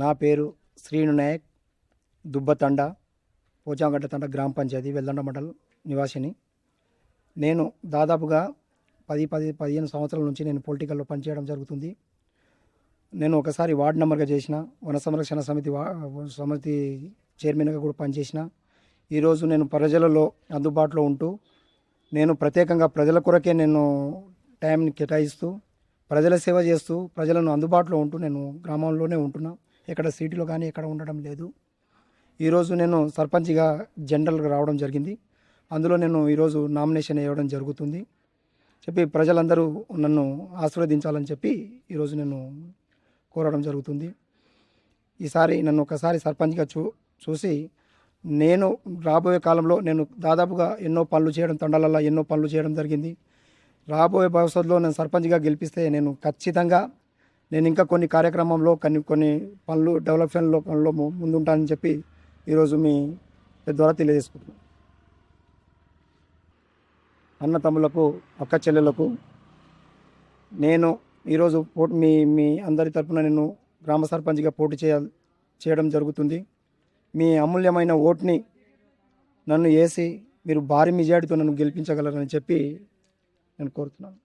నా పేరు శ్రీను నాయక్ దుబ్బతండ పోచాంగడ్డ తండ గ్రామ పంచాయతీ వెల్దండ మండల్ నివాసిని. నేను దాదాపుగా పది పది పదిహేను సంవత్సరాల నుంచి నేను పొలిటికల్లో పనిచేయడం జరుగుతుంది. నేను ఒకసారి వార్డు నెంబర్గా చేసిన వన సంరక్షణ సమితి వా సమితి చైర్మన్గా కూడా పనిచేసిన. ఈరోజు నేను ప్రజలలో అందుబాటులో ఉంటూ నేను ప్రత్యేకంగా ప్రజల కొరకే నేను టైంని కేటాయిస్తూ ప్రజల సేవ చేస్తూ ప్రజలను అందుబాటులో ఉంటూ నేను గ్రామంలోనే ఉంటున్నా. ఎక్కడ సిటీలో కానీ ఎక్కడ ఉండడం లేదు. ఈరోజు నేను సర్పంచ్గా జనరల్గా రావడం జరిగింది. అందులో నేను ఈరోజు నామినేషన్ వేయడం జరుగుతుంది. చెప్పి ప్రజలందరూ నన్ను ఆశీర్వదించాలని చెప్పి ఈరోజు నేను కోరడం జరుగుతుంది. ఈసారి నన్ను ఒకసారి సర్పంచ్గా చూ చూసి నేను రాబోయే కాలంలో నేను దాదాపుగా ఎన్నో పనులు చేయడం తండాలలో ఎన్నో పనులు చేయడం జరిగింది. రాబోయే భవిష్యత్తులో నేను సర్పంచ్గా గెలిపిస్తే నేను ఖచ్చితంగా నేను ఇంకా కొన్ని కార్యక్రమంలో కొన్ని కొన్ని పనులు డెవలప్మెంట్ లోకంలో ముందుంటానని చెప్పి ఈరోజు మీ ద్వారా తెలియజేసుకుంటున్నాను. అన్న తమ్ములకు అక్క చెల్లెలకు నేను ఈరోజు పోటీ మీ మీ అందరి తరపున నేను గ్రామ సర్పంచ్గా పోటీ చేయ చేయడం జరుగుతుంది. మీ అమూల్యమైన ఓట్ని నన్ను వేసి మీరు భారీ మెజార్టీతో నన్ను గెలిపించగలరని చెప్పి నేను కోరుతున్నాను.